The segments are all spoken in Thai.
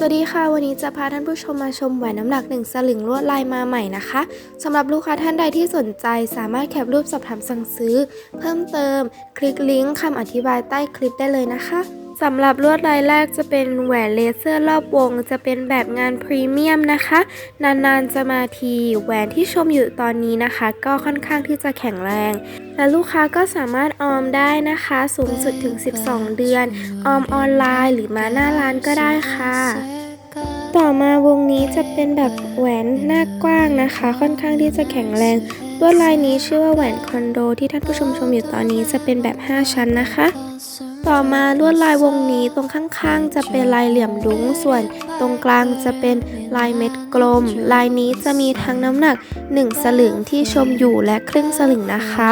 สวัสดีค่ะ วันนี้จะพาท่านผู้ชมมาชมแหวนน้ำหนักหนึ่งสลึงลวดลายมาใหม่นะคะสำหรับลูกค้าท่านใดที่สนใจสามารถแคปรูปสอบถามสั่งซื้อ เพิ่มเติม คลิกลิงก์คำอธิบายใต้คลิปได้เลยนะคะ สำหรับลวดลายแรกจะเป็นแหวนเลเซอร์รอบวง จะเป็นแบบงานพรีเมียมนะคะ นานๆจะมาทีแหวนที่ชมอยู่ตอนนี้นะคะ ก็ค่อนข้างที่จะแข็งแรง และลูกค้าก็สามารถออมได้นะคะ สูงสุดถึง 12 เดือน ออมออนไลน์หรือมาหน้าร้านก็ได้ค่ะต่อมาวงนี้จะเป็นแบบแหวนหน้ากว้างนะคะ ค่อนข้างที่จะแข็งแรง ลวดลายนี้ชื่อว่าแหวนคอนโดที่ท่านผู้ชมชมอยู่ตอนนี้จะเป็นแบบ 5 ชั้นนะคะ ต่อมาลวดลายวงนี้ตรงข้างๆ จะเป็นลายเหลี่ยมรุ้งส่วน ตรงกลางจะเป็นลายเม็ดกลม ลายนี้จะมีทั้งน้ำหนัก 1 สลึงที่ชมอยู่และครึ่งสลึงนะคะ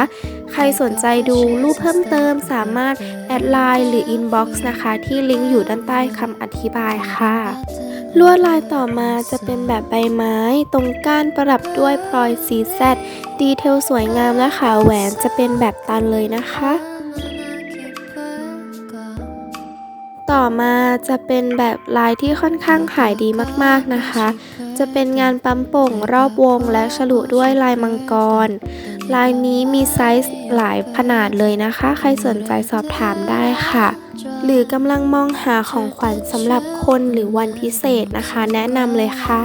ใครสนใจดูรูปเพิ่มเติมสามารถแอดไลน์หรืออินบ็อกซ์นะคะ ที่ลิงก์อยู่ด้านใต้คำอธิบายค่ะ ลวดลายต่อมาจะเป็นแบบใบไม้ ตรงก้านประดับด้วยพลอยสีแซดดีเทลสวยงามและขาแหวนจะเป็นแบบตันเลยนะคะ ต่อมาจะเป็นแบบลายที่ค่อนข้างขายดีมากๆนะคะ จะเป็นงานปั๊มโป่งรอบวงและฉลุด้วยลายมังกร ลายนี้มีไซส์หลายขนาดเลยนะคะ ใครสนใจสอบถามได้ค่ะ หรือกำลังมองหาของขวัญสำหรับคนหรือวันพิเศษนะคะ แนะนำเลยค่ะ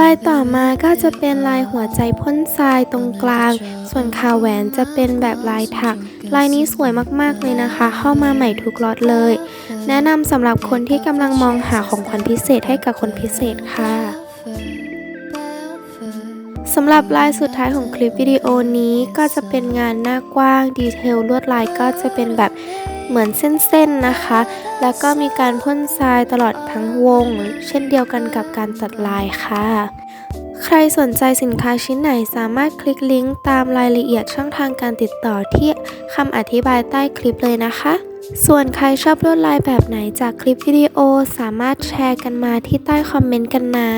ลายต่อมาก็จะเป็นลายหัวใจพ่นทรายตรงกลาง ส่วนขาแหวนจะเป็นแบบลายถัก ลายนี้สวยมากๆเลยนะคะ เข้ามาใหม่ทุกล็อตเลย แนะนำสำหรับคนที่กำลังมองหาของขวัญพิเศษให้กับคนพิเศษค่ะ สำหรับลายสุดท้ายของคลิปวิดีโอนี้ก็จะเป็นงานหน้ากว้างดีเทลลวดลายก็จะเป็นแบบเหมือนเส้นๆนะคะ แล้วก็มีการพ่นทรายตลอดทั้งวง เช่นเดียวกันกับการตัดลายค่ะ ใครสนใจสินค้าชิ้นไหนสามารถคลิกลิงก์ตามรายละเอียดช่องทางการติดต่อที่คำอธิบายใต้คลิปเลยนะคะ ส่วนใครชอบลวดลายแบบไหนจากคลิปวิดีโอสามารถแชร์กันมาที่ใต้คอมเมนต์กันนะ